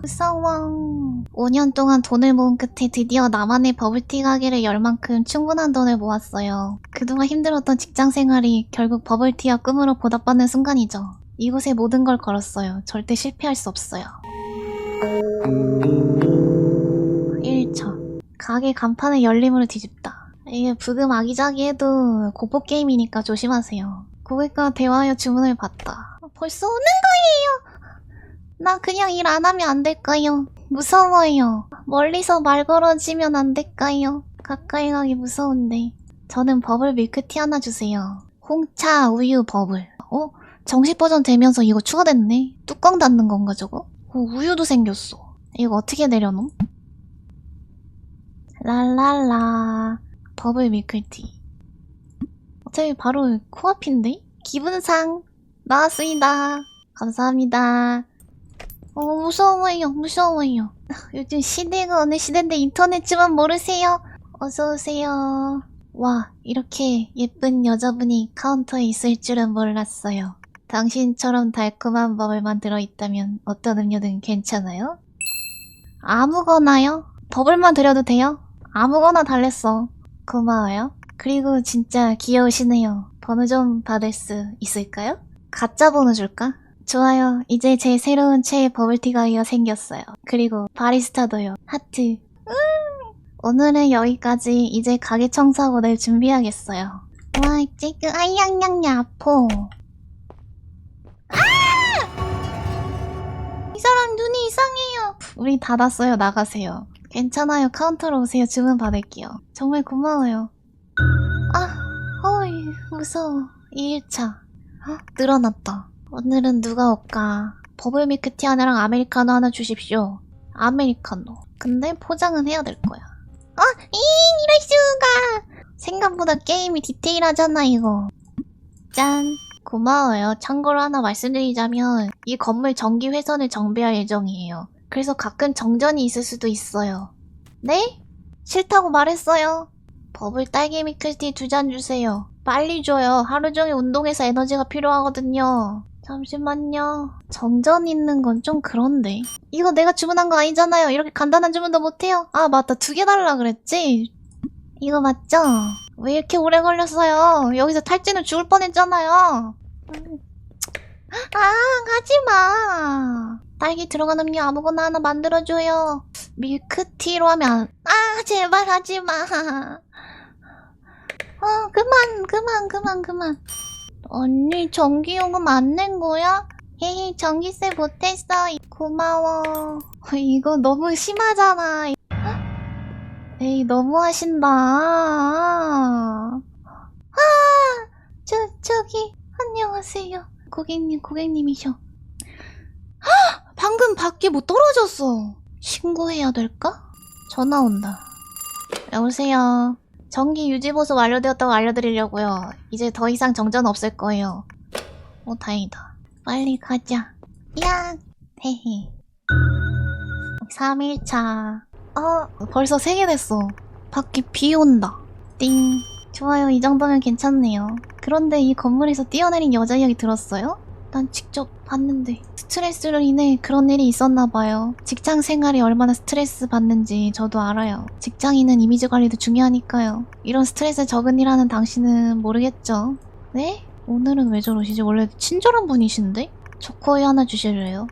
무서워. 5년 동안 돈을 모은 끝에 드디어 나만의 버블티 가게를 열 만큼 충분한 돈을 모았어요. 그동안 힘들었던 직장 생활이 결국 버블티와 꿈으로 보답받는 순간이죠. 이곳에 모든 걸 걸었어요. 절대 실패할 수 없어요. 1차. 가게 간판을 열림으로 뒤집다. 이게 부금 아기자기해도 공포 게임이니까 조심하세요. 고객과 대화하여 주문을 받다. 벌써 오는 거예요. 나 그냥 일 안 하면 안 될까요? 무서워요. 멀리서 말 걸어지면 안 될까요? 가까이 가기 무서운데. 저는 버블 밀크티 하나 주세요. 홍차 우유 버블. 어? 정식 버전 되면서 이거 추가됐네. 뚜껑 닫는 건가 저거? 어, 우유도 생겼어. 이거 어떻게 내려놓음? 랄랄라. 버블 밀크티. 어차피 바로 코앞인데? 기분상 나왔습니다. 감사합니다. 어, 무서워요, 무서워요. 요즘 시대가 어느 시대인데 인터넷지만 모르세요. 어서오세요. 와, 이렇게 예쁜 여자분이 카운터에 있을 줄은 몰랐어요. 당신처럼 달콤한 버블만 들어있다면 어떤 음료든 괜찮아요? 아무거나요? 버블만 드려도 돼요? 아무거나 달랬어. 고마워요. 그리고 진짜 귀여우시네요. 번호 좀 받을 수 있을까요? 가짜 번호 줄까? 좋아요. 이제 제 새로운 최애 버블티가이가 생겼어요. 그리고 바리스타도요. 하트. 음. 오늘은 여기까지 이제 가게 청소하고 내일 준비하겠어요. 와, 찌끄, 아양양야, 아포. 아! 이 사람 눈이 이상해요. 우리 닫았어요. 나가세요. 괜찮아요. 카운터로 오세요. 주문 받을게요. 정말 고마워요. 아, 어이, 무서워. 2일차. 헉, 늘어났다. 오늘은 누가 올까? 버블 밀크티 하나랑 아메리카노 하나 주십시오. 아메리카노. 근데 포장은 해야 될 거야. 어, 이, 이럴 수가! 생각보다 게임이 디테일하잖아, 이거. 짠. 고마워요. 참고로 하나 말씀드리자면, 이 건물 전기 회선을 정비할 예정이에요. 그래서 가끔 정전이 있을 수도 있어요. 네? 싫다고 말했어요. 버블 딸기 밀크티 두 잔 주세요. 빨리 줘요. 하루 종일 운동해서 에너지가 필요하거든요. 잠시만요. 정전 있는 건 좀 그런데. 이거 내가 주문한 거 아니잖아요. 이렇게 간단한 주문도 못해요. 아, 맞다. 두 개 달라 그랬지? 이거 맞죠? 왜 이렇게 오래 걸렸어요? 여기서 탈진을 죽을 뻔했잖아요. 음. 아, 가지 마. 딸기 들어간 음료 아무거나 하나 만들어줘요. 밀크티로 하면, 안- 아, 제발 하지 마. 어, 그만, 그만, 그만, 그만. 언니, 전기요금 안 낸 거야? 헤헤, 전기세 못했어. 고마워. 어, 이거 너무 심하잖아. 에이, 너무 하신다. 아, 저, 저기, 안녕하세요. 고객님, 고객님이셔. 헉! 방금 밖에 뭐 떨어졌어. 신고해야 될까? 전화 온다. 여보세요. 전기 유지 보수 완료되었다고 알려드리려고요. 이제 더 이상 정전 없을 거예요. 오, 다행이다. 빨리 가자. 야! 헤헤. 3일차. 어, 벌써 3개 됐어. 밖에 비 온다. 띵. 좋아요. 이 정도면 괜찮네요. 그런데 이 건물에서 뛰어내린 여자 이야기 들었어요? 난 직접 봤는데 스트레스로 인해 그런 일이 있었나 봐요. 직장 생활이 얼마나 스트레스 받는지 저도 알아요. 직장인은 이미지 관리도 중요하니까요. 이런 스트레스 적은 일 하는 당신은 모르겠죠? 네? 오늘은 왜 저러시지? 원래 친절한 분이신데? 초코우유 하나 주실래요?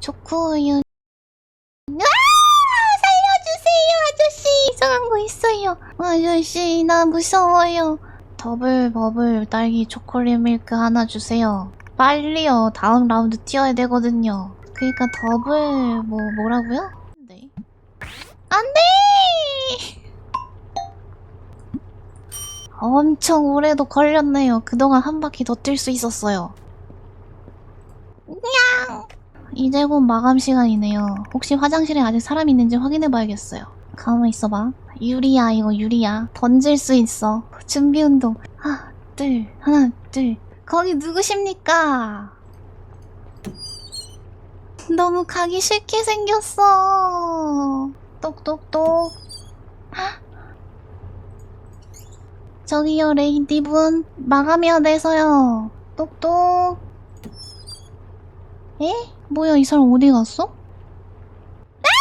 초코우유 아! 살려주세요 아저씨 이상한 거 있어요 아저씨 나 무서워요 더블 버블 딸기 초콜릿 밀크 하나 주세요. 빨리요. 다음 라운드 뛰어야 되거든요. 그니까 더블 뭐 뭐라고요? 네. 안돼. 엄청 오래도 걸렸네요. 그동안 한 바퀴 더 뛸 수 있었어요. 냥. 이제 곧 마감 시간이네요. 혹시 화장실에 아직 사람 있는지 확인해 봐야겠어요. 가만 있어봐. 유리야 이거 유리야. 던질 수 있어. 준비 운동. 하나 둘 하나 둘. 거기 누구십니까? 너무 가기 싫게 생겼어. 똑똑똑. 저기요, 레이디분. 마감해야 돼서요. 똑똑. 에? 뭐야, 이 사람 어디 갔어? 아!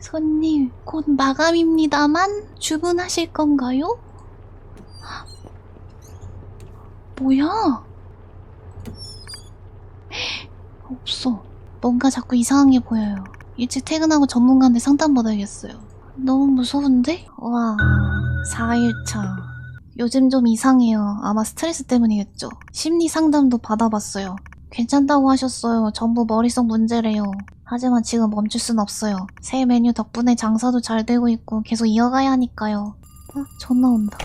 손님, 곧 마감입니다만 주문하실 건가요? 뭐야? 없어. 뭔가 자꾸 이상한 게 보여요. 일찍 퇴근하고 전문가한테 상담받아야겠어요. 너무 무서운데? 와, 4일차. 요즘 좀 이상해요. 아마 스트레스 때문이겠죠. 심리 상담도 받아봤어요. 괜찮다고 하셨어요. 전부 머릿속 문제래요. 하지만 지금 멈출 순 없어요. 새 메뉴 덕분에 장사도 잘 되고 있고 계속 이어가야 하니까요. 어, 전화 온다.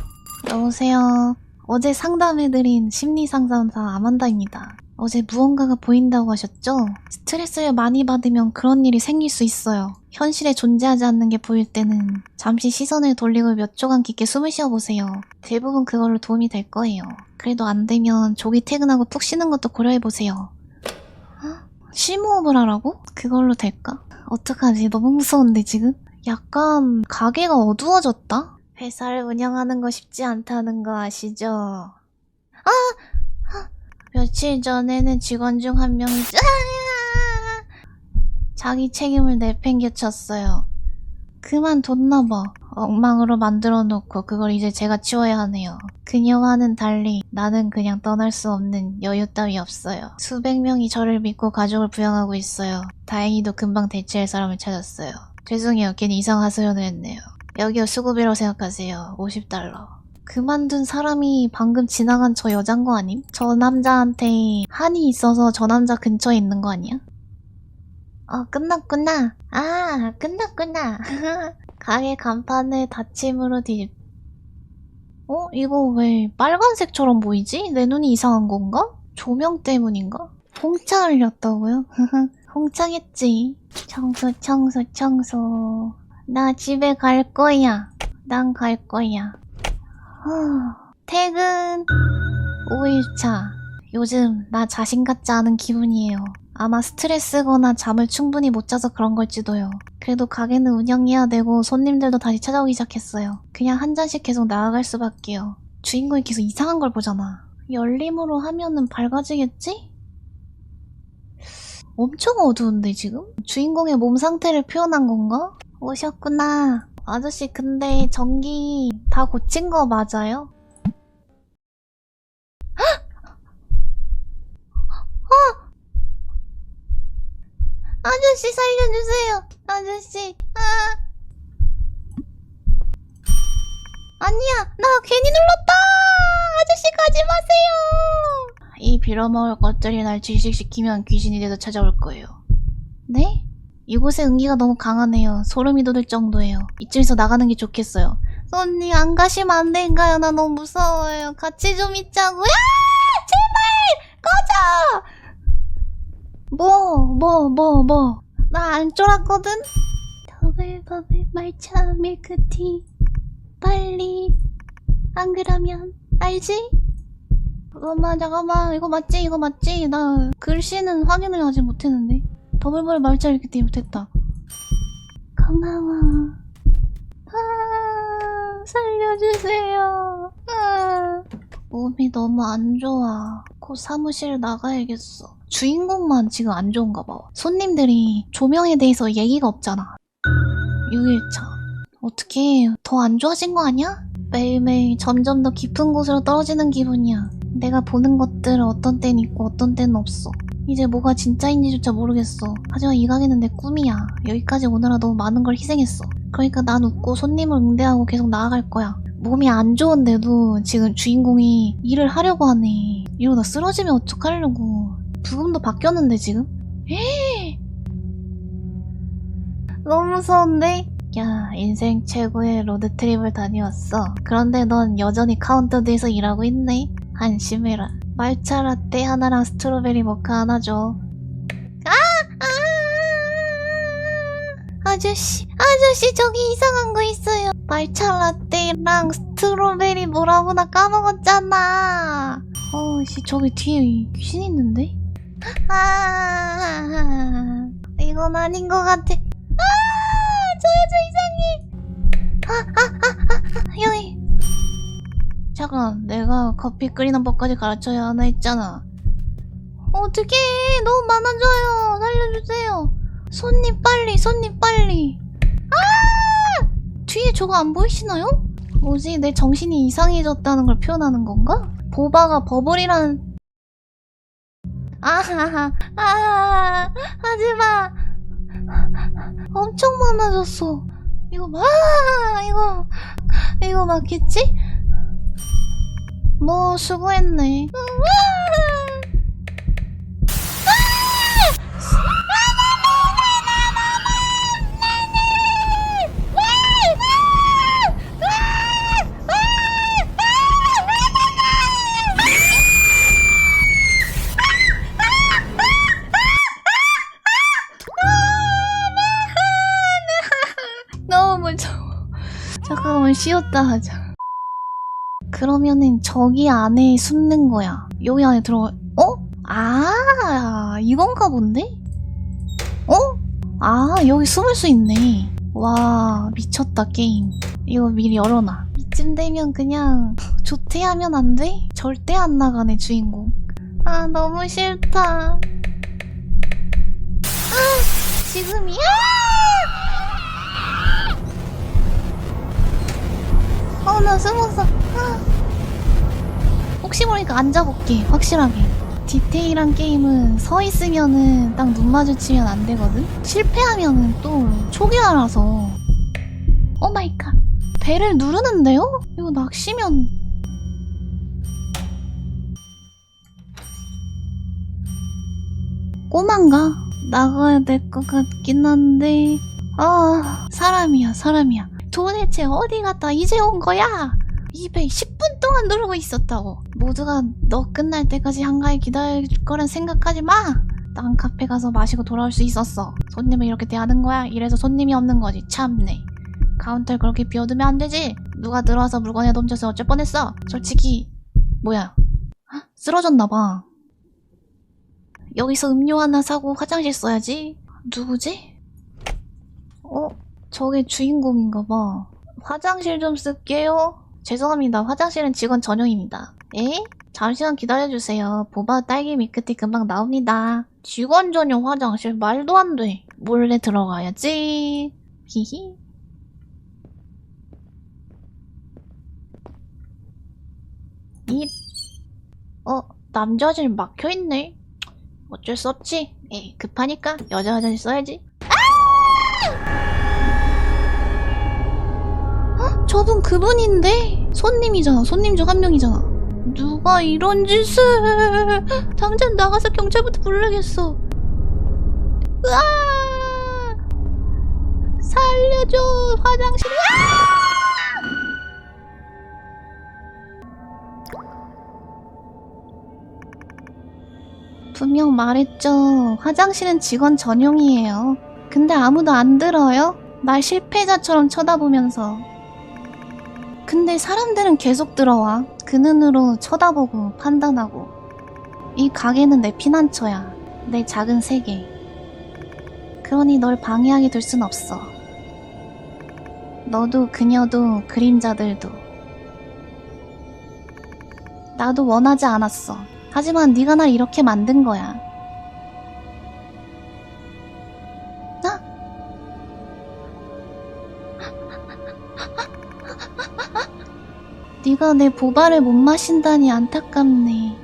여보세요. 어제 상담해드린 심리 상담사 아만다입니다. 어제 무언가가 보인다고 하셨죠? 스트레스를 많이 받으면 그런 일이 생길 수 있어요. 현실에 존재하지 않는 게 보일 때는 잠시 시선을 돌리고 몇 초간 깊게 숨을 쉬어보세요. 대부분 그걸로 도움이 될 거예요. 그래도 안 되면 조기 퇴근하고 푹 쉬는 것도 고려해보세요. 심호흡을 하라고? 그걸로 될까? 어떡하지? 너무 무서운데 지금? 약간 가게가 어두워졌다? 회사를 운영하는 거 쉽지 않다는 거 아시죠? 아! 아! 며칠 전에는 직원 중 한 명이 아! 자기 책임을 내팽개쳤어요. 그만뒀나 봐. 엉망으로 만들어 놓고 그걸 이제 제가 치워야 하네요. 그녀와는 달리 나는 그냥 떠날 수 없는 여유 따위 없어요. 수백 명이 저를 믿고 가족을 부양하고 있어요. 다행히도 금방 대체할 사람을 찾았어요. 죄송해요. 괜히 이상한 소연을 했네요. 여기요 수고비라고 생각하세요. 50달러. 그만둔 사람이 방금 지나간 저 여잔 거 아님? 저 남자한테 한이 있어서 저 남자 근처에 있는 거 아니야? 어, 끝났구나. 아, 끝났구나. 가게 간판을 닫힘으로 뒤... 어? 이거 왜 빨간색처럼 보이지? 내 눈이 이상한 건가? 조명 때문인가? 홍차 흘렸다고요? 홍차겠지. 청소, 청소, 청소. 나 집에 갈 거야. 난 갈 거야. 후, 퇴근. 5일차. 요즘 나 자신 같지 않은 기분이에요. 아마 스트레스거나 잠을 충분히 못 자서 그런 걸지도요. 그래도 가게는 운영해야 되고 손님들도 다시 찾아오기 시작했어요. 그냥 한 잔씩 계속 나아갈 수밖에요. 주인공이 계속 이상한 걸 보잖아. 열림으로 하면은 밝아지겠지? 엄청 어두운데 지금? 주인공의 몸 상태를 표현한 건가? 오셨구나. 아저씨 근데 전기 다 고친 거 맞아요? 아저씨 살려주세요. 아저씨. 아. 아니야. 나 괜히 눌렀다. 아저씨 가지 마세요. 이 빌어먹을 것들이 날 질식시키면 귀신이 돼서 찾아올 거예요. 네? 이곳의 은기가 너무 강하네요. 소름이 돋을 정도예요. 이쯤에서 나가는 게 좋겠어요. 손님 안 가시면 안 될까요? 나 너무 무서워요. 같이 좀 있자고요. 제발 꺼져. 뭐, 뭐, 뭐, 뭐. 나 안 쫄았거든? 더블 버블 말차 밀크티. 빨리. 안 그러면, 알지? 잠깐만, 잠깐만. 이거 맞지? 이거 맞지? 나 글씨는 확인을 아직 못했는데. 더블버블 말차 밀크티 못했다. 고마워. 아, 살려주세요. 아. 몸이 너무 안 좋아. 곧 사무실 나가야겠어. 주인공만 지금 안 좋은가 봐. 손님들이 조명에 대해서 얘기가 없잖아. 6일차. 어떻게 더 안 좋아진 거 아니야? 매일매일 점점 더 깊은 곳으로 떨어지는 기분이야. 내가 보는 것들 어떤 때는 있고 어떤 때는 없어. 이제 뭐가 진짜인지조차 모르겠어. 하지만 이 가게는 내 꿈이야. 여기까지 오느라 너무 많은 걸 희생했어. 그러니까 난 웃고 손님을 응대하고 계속 나아갈 거야. 몸이 안 좋은데도 지금 주인공이 일을 하려고 하네. 이러다 쓰러지면 어떡하려고. 부금도 바뀌었는데 지금? 에이! 너무 무서운데? 야, 인생 최고의 로드트립을 다녀왔어. 그런데 넌 여전히 카운터드에서 일하고 있네. 한심해라. 말차 라떼 하나랑 스트로베리 모카 하나 줘. 아! 아! 아저씨, 아저씨 저기 이상한 거 있어요. 말차 라떼랑 스트로베리 뭐라고 나 까먹었잖아. 어 씨 저기 뒤에 귀신 있는데? 아, 이건 아닌 것 같아. 아, 저 여자 이상해. 아, 아, 아, 아, 아, 여기. 잠깐, 내가 커피 끓이는 법까지 가르쳐야 하나 했잖아. 어떡해, 너무 많아져요. 살려주세요. 손님 빨리, 손님 빨리. 아! 뒤에 저거 안 보이시나요? 뭐지? 내 정신이 이상해졌다는 걸 표현하는 건가? 보바가 버블이라는 아하하 아 하지마 엄청 많아졌어 이거 막 이거 이거 맞겠지? 뭐 수고했네. 너무 무서워 잠깐만 쉬었다 하자 그러면은 저기 안에 숨는 거야 여기 안에 들어가 어? 아 이건가 본데? 어? 아 여기 숨을 수 있네 와 미쳤다 게임 이거 미리 열어놔 이쯤 되면 그냥 조퇴하면 안 돼? 절대 안 나가네 주인공 아 너무 싫다 아 지금이야 어, 나 숨었어. 아. 혹시 모르니까 앉아볼게, 확실하게. 디테일한 게임은 서 있으면은 딱 눈 마주치면 안 되거든? 실패하면은 또 초기화라서. 오 마이 갓. 배를 누르는데요? 이거 낚시면. 꼬만가? 나가야 될 것 같긴 한데. 아, 사람이야, 사람이야. 도대체 어디 갔다 이제 온 거야? 입에 10분 동안 누르고 있었다고. 모두가 너 끝날 때까지 한가히 기다릴 거란 생각하지 마. 난 카페 가서 마시고 돌아올 수 있었어. 손님을 이렇게 대하는 거야? 이래서 손님이 없는 거지. 참네. 카운터를 그렇게 비워두면 안 되지. 누가 들어와서 물건에 넘쳐서 어쩔 뻔했어. 솔직히 뭐야? 헉, 쓰러졌나 봐. 여기서 음료 하나 사고 화장실 써야지. 누구지? 어? 저게 주인공인가 봐. 화장실 좀 쓸게요. 죄송합니다. 화장실은 직원 전용입니다. 에? 잠시만 기다려주세요. 보바 딸기 밀크티 금방 나옵니다. 직원 전용 화장실 말도 안 돼. 몰래 들어가야지. 히히. 이, 어, 남자질 막혀있네. 어쩔 수 없지. 에이, 급하니까 여자 화장실 써야지. 저분 그분인데? 손님이잖아. 손님 중 한 명이잖아. 누가 이런 짓을? 당장 나가서 경찰부터 부르겠어. 으아! 살려줘 화장실. 분명 말했죠. 화장실은 직원 전용이에요. 근데 아무도 안 들어요? 날 실패자처럼 쳐다보면서 근데 사람들은 계속 들어와. 그 눈으로 쳐다보고 판단하고. 이 가게는 내 피난처야. 내 작은 세계. 그러니 널 방해하게 둘순 없어. 너도 그녀도 그림자들도. 나도 원하지 않았어. 하지만 네가 날 이렇게 만든 거야. 네가 내 보바를 못 마신다니 안타깝네.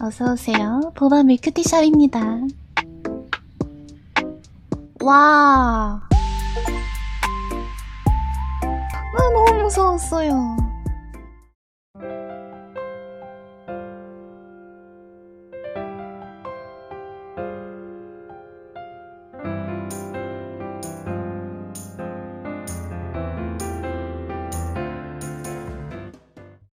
어서오세요. 보바 밀크티샵입니다. 와. 아, 너무 무서웠어요.